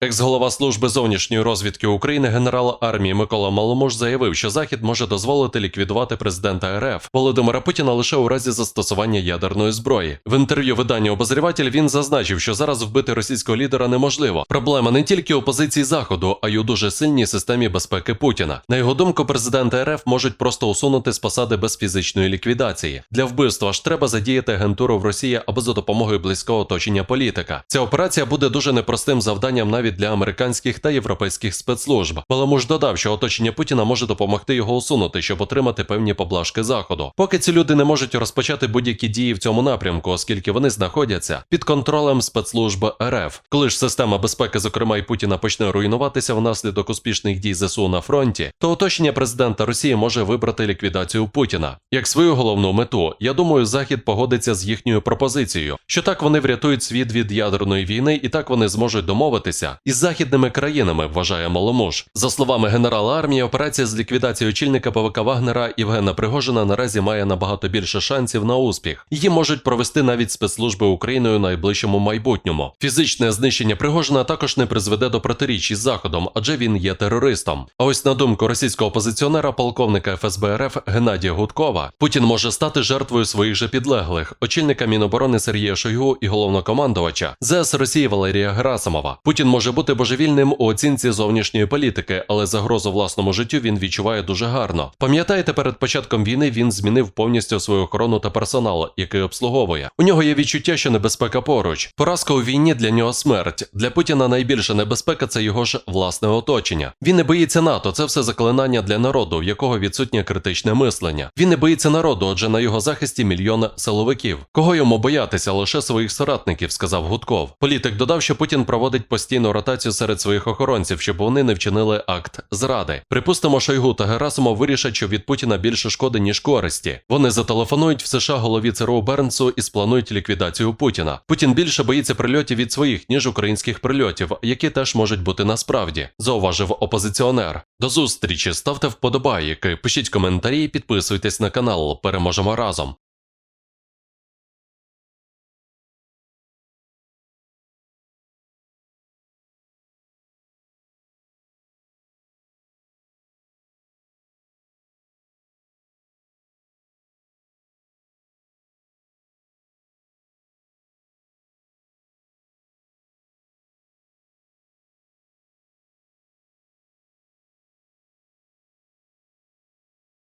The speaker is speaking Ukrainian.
Екс-голова служби зовнішньої розвідки України генерал армії Микола Маломуж заявив, що Захід може дозволити ліквідувати президента РФ Володимира Путіна лише у разі застосування ядерної зброї. В інтерв'ю виданню обозріватель він зазначив, що зараз вбити російського лідера неможливо. Проблема не тільки у позиції заходу, а й у дуже сильній системі безпеки Путіна. На його думку, президента РФ можуть просто усунути з посади без фізичної ліквідації. Для вбивства ж треба задіяти агентуру в Росії або за допомогою близького оточення політика. Ця операція буде дуже непростим завданням навіть для американських та європейських спецслужб. Баламуш додав, що оточення Путіна може допомогти його усунути, щоб отримати певні поблажки заходу. Поки ці люди не можуть розпочати будь-які дії в цьому напрямку, оскільки вони знаходяться під контролем спецслужб РФ. Коли ж система безпеки, зокрема і Путіна, почне руйнуватися внаслідок успішних дій ЗСУ на фронті, то оточення президента Росії може вибрати ліквідацію Путіна як свою головну мету. Я думаю, Захід погодиться з їхньою пропозицією, що так вони врятують світ від ядерної війни, і так вони зможуть домовитися із західними країнами, вважає Маломуж. За словами генерала армії, операція з ліквідації очільника ПВК Вагнера Євгена Пригожина наразі має набагато більше шансів на успіх. Її можуть провести навіть спецслужби України у найближчому майбутньому. Фізичне знищення Пригожина також не призведе до протиріч із заходом, адже він є терористом. А ось на думку російського опозиціонера, полковника ФСБ РФ Геннадія Гудкова, Путін може стати жертвою своїх же підлеглих, очільника Міноборони Сергія Шойгу і головнокомандувача ЗС Росії Валерія Герасимова. Путін може бути божевільним у оцінці зовнішньої політики, але загрозу власному життю він відчуває дуже гарно. Пам'ятаєте, перед початком війни він змінив повністю свою охорону та персонал, який обслуговує. У нього є відчуття, що небезпека поруч. Поразка у війні для нього смерть. Для Путіна найбільша небезпека це його ж власне оточення. Він не боїться НАТО, це все заклинання для народу, в якого відсутнє критичне мислення. Він не боїться народу, отже на його захисті мільйон силовиків. Кого йому боятися? Лише своїх соратників, сказав Гудков. Політик додав, що Путін проводить постійну ротацію серед своїх охоронців, щоб вони не вчинили акт зради. Припустимо, Шойгу та Герасимов вирішать, що від Путіна більше шкоди, ніж користі. Вони зателефонують в США голові ЦРУ Бернсу і спланують ліквідацію Путіна. Путін більше боїться прильотів від своїх, ніж українських прильотів, які теж можуть бути насправді, зауважив опозиціонер. До зустрічі, ставте вподобайки, пишіть коментарі підписуйтесь на канал. Переможемо разом.